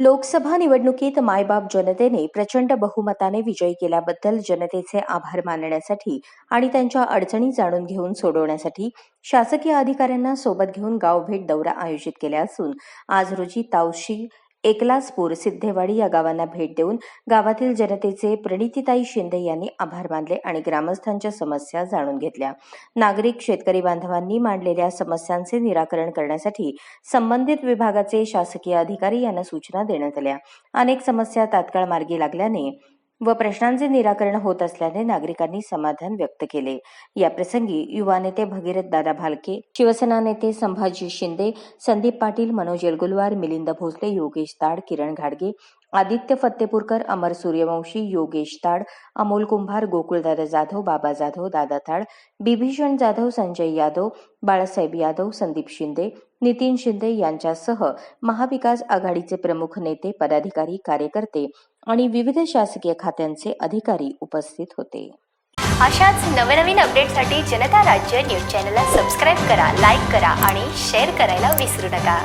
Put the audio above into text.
लोकसभा निवडणुकीत मायबाप जनतेने प्रचंड बहुमताने विजयी केल्याबद्दल जनतेचे आभार मानण्यासाठी आणि त्यांच्या अडचणी जाणून घेऊन सोडवण्यासाठी शासकीय अधिकाऱ्यांना सोबत घेऊन गावभेट दौरा आयोजित केला असून आज रोजी तावशी एकलासपूर सिद्धेवाडी या गावांना भेट देऊन गावातील जनतेचे प्रणितीताई शिंदे यांनी आभार मानले आणि ग्रामस्थांच्या समस्या जाणून घेतल्या. नागरिक शेतकरी बांधवांनी मांडलेल्या समस्यांचे निराकरण करण्यासाठी संबंधित विभागाचे शासकीय अधिकारी यांना सूचना देण्यात आल्या. अनेक समस्या तात्काळ मार्गी लागल्याने व प्रश्नांचे निराकरण होत असल्याने नागरिकांनी समाधान व्यक्त केले. या प्रसंगी युवा नेते भगीरथ दादा भालके शिवसेना नेते संभाजी शिंदे संदीप पाटील मनोज येलगुलवार मिलिंद भोसले योगेश ताड किरण घाडगे आदित्य फत्तेपूरकर अमर सूर्यवंशी योगेश ताड अमोल कुंभार गोकुळदादा जाधव बाबा जाधव दादा ताड बिभीषण जाधव संजय यादव बाळासाहेब यादव संदीप शिंदे नितीन शिंदे यांच्यासह महाविकास आघाडीचे प्रमुख नेते पदाधिकारी कार्यकर्ते आणि विविध शासकीय खात्यांचे अधिकारी उपस्थित होते. अशाच नवनवीन अपडेटसाठी जनता राज्य न्यूज चॅनलला सबस्क्राईब करा लाईक करा आणि शेअर करायला विसरू नका.